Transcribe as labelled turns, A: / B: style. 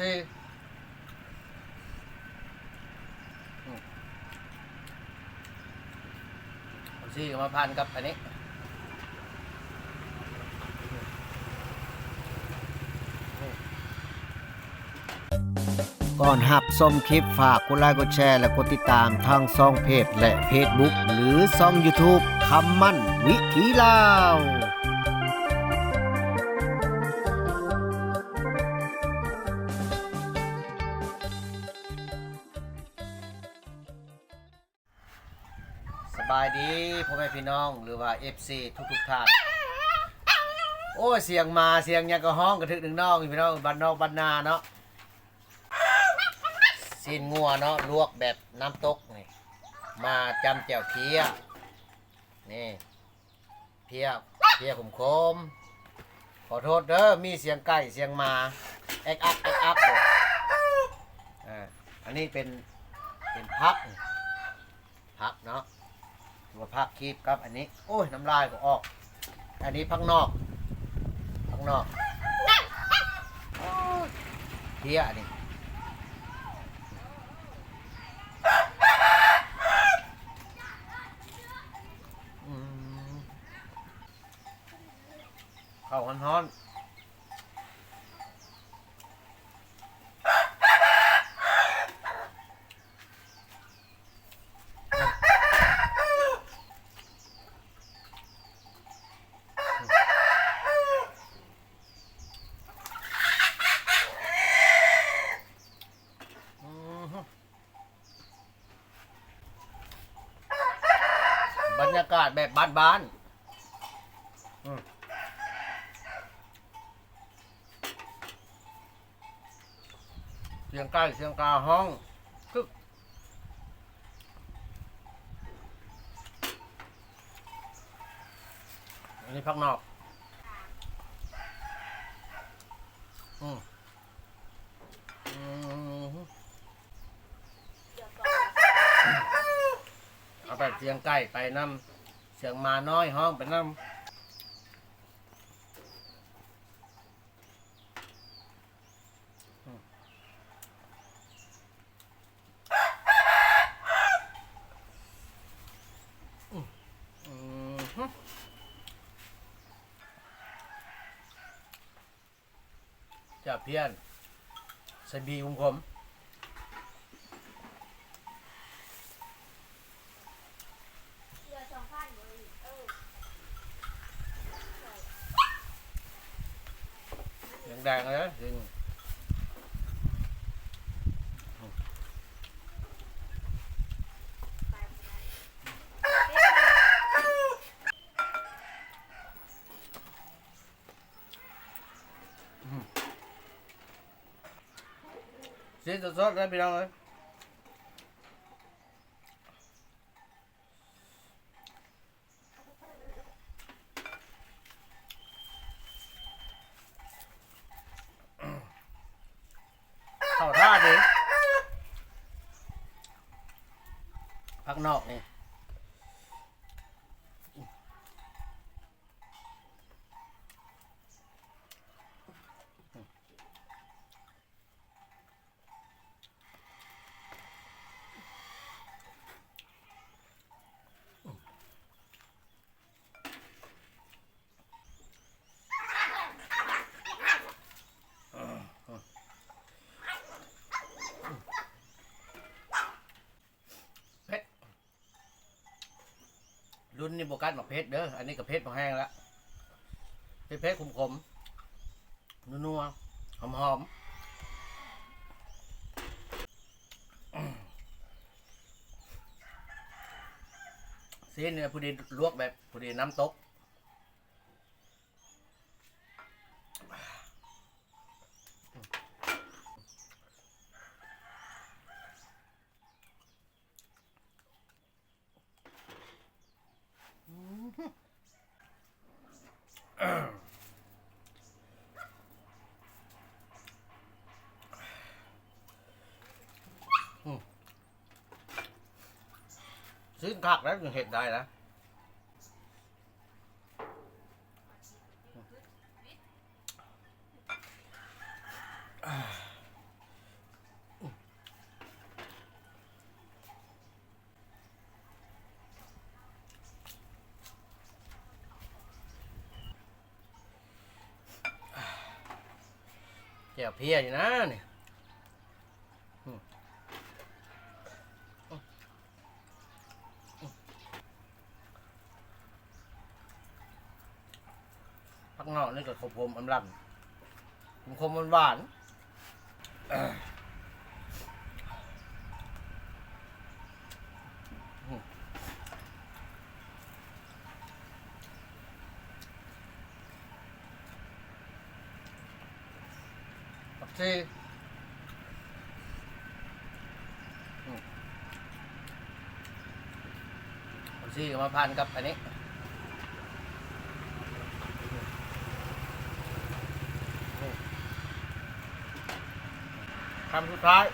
A: สี่อืมเอาสี่มาพันกับอันนี้ก่อนหับชมคลิปฝากกดไลค์กดแชร์และกดติดตามทางช่องเพจและ Facebook หรือช่อง YouTube คำมั่นวิถีลาว สบายดีพ่อแม่พี่น้องหรือว่า FC ทุกทุกท่าน โอ้เสียงมาเสียงยังก็ห้องกระทึกหนึ่งน้องพี่น้องบ้านนอกบ้านนาเนาะซีนงัวเนาะลวกแบบน้ำตกนี่มาจำแจ่วเพียนี่เพียเพียขมคมขอโทษเด้อมีเสียงไก่เสียงมาเอ็กอักเอ็กอักอ่าอันนี้เป็นเป็นพักพักเนาะ ตัวพักคีบครับ อันนี้ โอ้ยน้ำลายก็ออก อันนี้พักนอกพักนอกโอ้ยเพียอันนี้อืมข้าวฮ้อนๆอืมบรรยากาศแบบบ้านๆอืมเสียงใกล้เสียงกาห้องคึกอันนี้พักนอก อืมอืมเอาแบบเสียงใกล้ไปน้ำ เสียงมาน้อยห้องไปน้ำอืมฮึจะเพี้ยนใส่บีของผม แดงๆเลยนะจริงสีสดๆเลยพี่น้องเลยเข้าท่าดิพัก นอกนี่ รุ่นนี้โบกัสหมักเพชรเด้อ อันนี้กับเพชรพอแห้งแล้วเป็นเพชรขมขมๆนัวๆหอมหอมๆซีนเนี่ยพอดีลวกแบบพอดีน้ำตก ซื้อคักแล้วยังเห็ดได้นะอ่า จ่เพี้ยอยู่นะเนี่ยพักนอกนี่ก็ขมๆอมรันขมขมนหวานๆเอ่ออืม ผักชีอืมผักชีก็มาพันกับอันนี้คำสุดท้าย